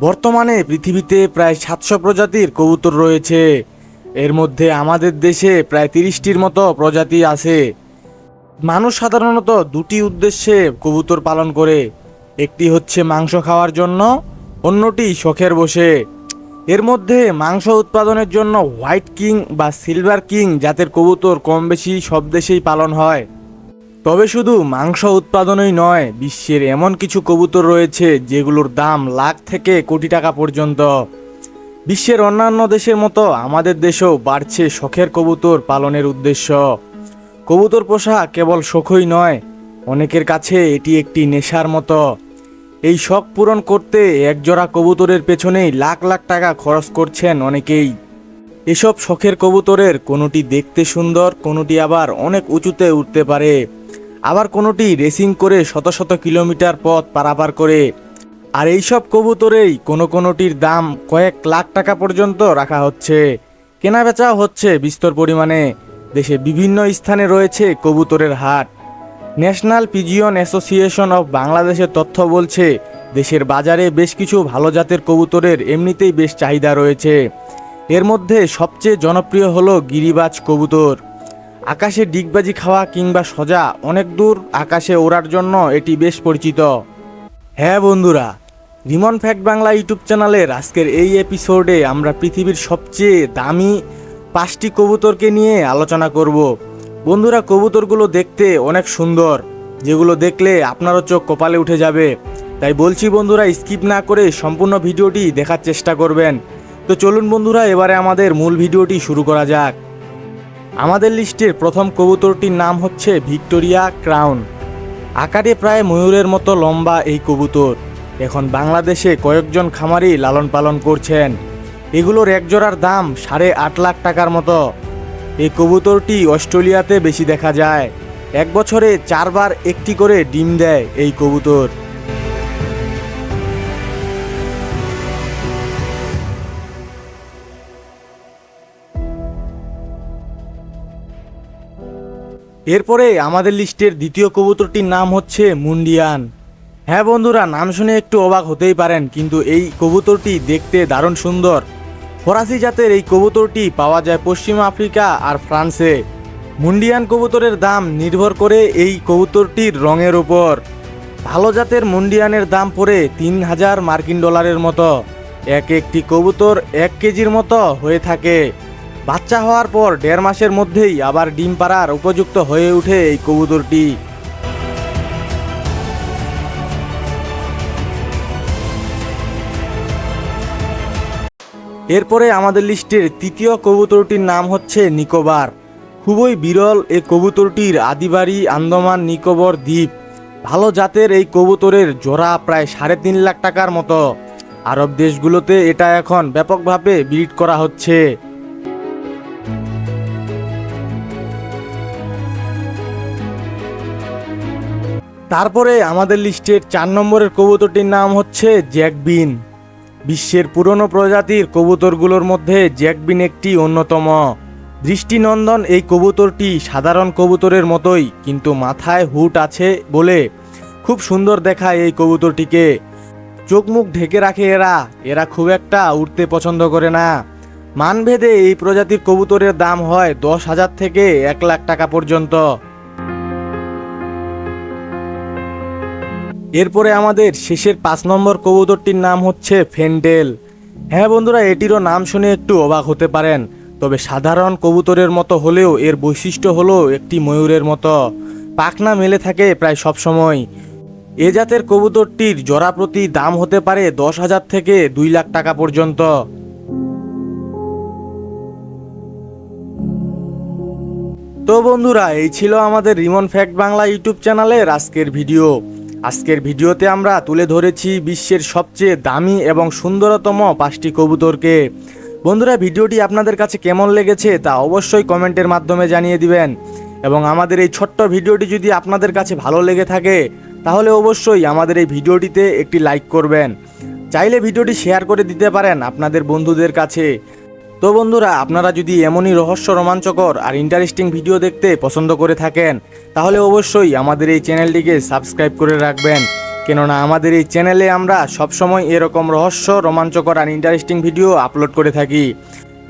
বর্তমানে পৃথিবীতে প্রায় সাতশো প্রজাতির কবুতর রয়েছে। এর মধ্যে আমাদের দেশে প্রায় তিরিশটির মতো প্রজাতি আছে। মানুষ সাধারণত দুটি উদ্দেশ্যে কবুতর পালন করে। একটি হচ্ছে মাংস খাওয়ার জন্য, অন্যটি শখের বসে। এর মধ্যে মাংস উৎপাদনের জন্য হোয়াইট কিং বা সিলভার কিং জাতের কবুতর কম বেশি সব দেশেই পালন হয়। তবে শুধু মাংস উৎপাদনই নয়, বিশ্বের এমন কিছু কবুতর রয়েছে যেগুলোর দাম লাখ থেকে কোটি টাকা পর্যন্ত। বিশ্বের অন্যান্য দেশের মতো আমাদের দেশেও বাড়ছে শখের কবুতর পালনের উদ্দেশ্য। কবুতর পোষা কেবল শখই নয়, অনেকের কাছে এটি একটি নেশার মতো। এই শখ পূরণ করতে একজোড়া কবুতরের পেছনেই লাখ লাখ টাকা খরচ করছেন অনেকেই। এসব শখের কবুতরের কোনোটি দেখতে সুন্দর, কোনোটি আবার অনেক উঁচুতে উঠতে পারে। আবার কোনোটি রেসিং করে শত শত কিলোমিটার পথ পারাপার করে। আর এইসব কবুতরেই কোনো কোনোটির দাম কয়েক লাখ টাকা পর্যন্ত রাখা হচ্ছে। কেনা বেচাও হচ্ছে বিস্তর পরিমাণে। দেশে বিভিন্ন স্থানে রয়েছে কবুতরের হাট। ন্যাশনাল পিজিয়ন অ্যাসোসিয়েশন অফ বাংলাদেশের তথ্য বলছে, দেশের বাজারে বেশ কিছু ভালো জাতের কবুতরের এমনিতেই বেশ চাহিদা রয়েছে। এর মধ্যে সবচেয়ে জনপ্রিয় হলো গিরিবাজ কবুতর। আকাশে ডিগবাজি খাওয়া কিংবা সজা অনেক দূর আকাশে ওড়ার জন্য এটি বেশ পরিচিত। হ্যাঁ বন্ধুরা, রিমন ফ্যাক্ট বাংলা ইউটিউব চ্যানেলের আজকের এই এপিসোডে আমরা পৃথিবীর সবচেয়ে দামি পাঁচটি কবুতরকে নিয়ে আলোচনা করব। বন্ধুরা, কবুতরগুলো দেখতে অনেক সুন্দর, যেগুলো দেখলে আপনারও চোখ কপালে উঠে যাবে। তাই বলছি বন্ধুরা, স্কিপ না করে সম্পূর্ণ ভিডিওটি দেখার চেষ্টা করবেন। তো চলুন বন্ধুরা, এবারে আমাদের মূল ভিডিওটি শুরু করা যাক। আমাদের লিস্টের প্রথম কবুতরটির নাম হচ্ছে ভিক্টোরিয়া ক্রাউন। আকারে প্রায় ময়ূরের মতো লম্বা এই কবুতর। এখন বাংলাদেশে কয়েকজন খামারি লালন পালন করছেন। এগুলোর একজোড়ার দাম সাড়ে আট লাখ টাকার মতো। এই কবুতরটি অস্ট্রেলিয়াতে বেশি দেখা যায়। এক বছরে চারবার একটি করে ডিম দেয় এই কবুতর। এরপরে আমাদের লিস্টের দ্বিতীয় কবুতরটির নাম হচ্ছে মুন্ডিয়ান। হ্যাঁ বন্ধুরা, নাম শুনে একটু অবাক হতেই পারেন, কিন্তু এই কবুতরটি দেখতে দারুণ সুন্দর। ফরাসি জাতের এই কবুতরটি পাওয়া যায় পশ্চিম আফ্রিকা আর ফ্রান্সে। মুন্ডিয়ান কবুতরের দাম নির্ভর করে এই কবুতরটির রঙের ওপর ভালো জাতের মুন্ডিয়ানের দাম পড়ে তিন হাজার মার্কিন ডলারের মতো। এক একটি কবুতর এক কেজির মতো হয়ে থাকে। বাচ্চা হওয়ার পর দেড় মাসের মধ্যেই আবার ডিম পাড়ার উপযুক্ত হয়ে ওঠে এই কবুতরটি। এরপরে আমাদের লিস্টের তৃতীয় কবুতরটির নাম হচ্ছে নিকোবার। খুবই বিরল এই কবুতরটির আদিবাড়ি আন্দামান নিকোবর দ্বীপ। ভালো জাতের এই কবুতরের জোড়া প্রায় সাড়ে তিন লাখ টাকার মতো। আরব দেশগুলোতে এটা এখন ব্যাপকভাবে ব্রিড করা হচ্ছে। তারপরে আমাদের লিস্টের চার নম্বরের কবুতরটির নাম হচ্ছে জ্যাকবিন। বিশ্বের পুরনো প্রজাতির কবুতরগুলোর মধ্যে জ্যাকবিন একটি অন্যতম। দৃষ্টিনন্দন এই কবুতরটি সাধারণ কবুতরের মতোই, কিন্তু মাথায় হুট আছে বলে খুব সুন্দর দেখায় এই কবুতরটিকে। চোখ মুখ ঢেকে রাখে এরা এরা খুব একটা উঠতে পছন্দ করে না। মানভেদে এই প্রজাতির কবুতরের দাম হয় দশ হাজার থেকে এক লাখ টাকা পর্যন্ত। এরপরে আমাদের শেষের পাঁচ নম্বর কবুতরটির নাম হচ্ছে ফেন্ডেল। হ্যাঁ বন্ধুরা, এটিরও নাম শুনে একটু অবাক হতে পারেন, তবে সাধারণ কবুতরের মতো হলেও এর বৈশিষ্ট্য হলো একটি ময়ূরের মতো। পাখনা মেলে থাকে প্রায় সব সময়। এ জাতের কবুতরটির জোড়া প্রতি দাম হতে পারে দশ হাজার থেকে দুই লাখ টাকা পর্যন্ত। তো বন্ধুরা, এই ছিল আমাদের রিমন ফ্যাক্ট বাংলা ইউটিউব চ্যানেলের আজকের ভিডিও। আজকের ভিডিওতে আমরা তুলে ধরেছি বিশ্বের সবচেয়ে দামি এবং সুন্দরতম পাঁচটি কবুতরকে। বন্ধুরা, ভিডিওটি আপনাদের কাছে কেমন লেগেছে তা অবশ্যই কমেন্টের মাধ্যমে জানিয়ে দিবেন। এবং আমাদের এই ছোট্ট ভিডিওটি যদি আপনাদের কাছে ভালো লেগে থাকে, তাহলে অবশ্যই আমাদের এই ভিডিওটিতে একটি লাইক করবেন। চাইলে ভিডিওটি শেয়ার করে দিতে পারেন আপনাদের বন্ধুদের কাছে। তো বন্ধুরা, আপনারা যদি এমনই রহস্য রোমাঞ্চকর আর ইন্টারেস্টিং ভিডিও দেখতে পছন্দ করে থাকেন, তাহলে অবশ্যই আমাদের এই চ্যানেলটিকে সাবস্ক্রাইব করে রাখবেন। কেননা আমাদের এই চ্যানেলে আমরা সবসময় এরকম রহস্য, রোমাঞ্চকর আর ইন্টারেস্টিং ভিডিও আপলোড করে থাকি।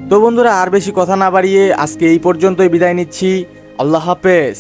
তো বন্ধুরা, আর বেশি কথা না বাড়িয়ে আজকে এই পর্যন্তই বিদায় নিচ্ছি। আল্লাহ হাফেজ।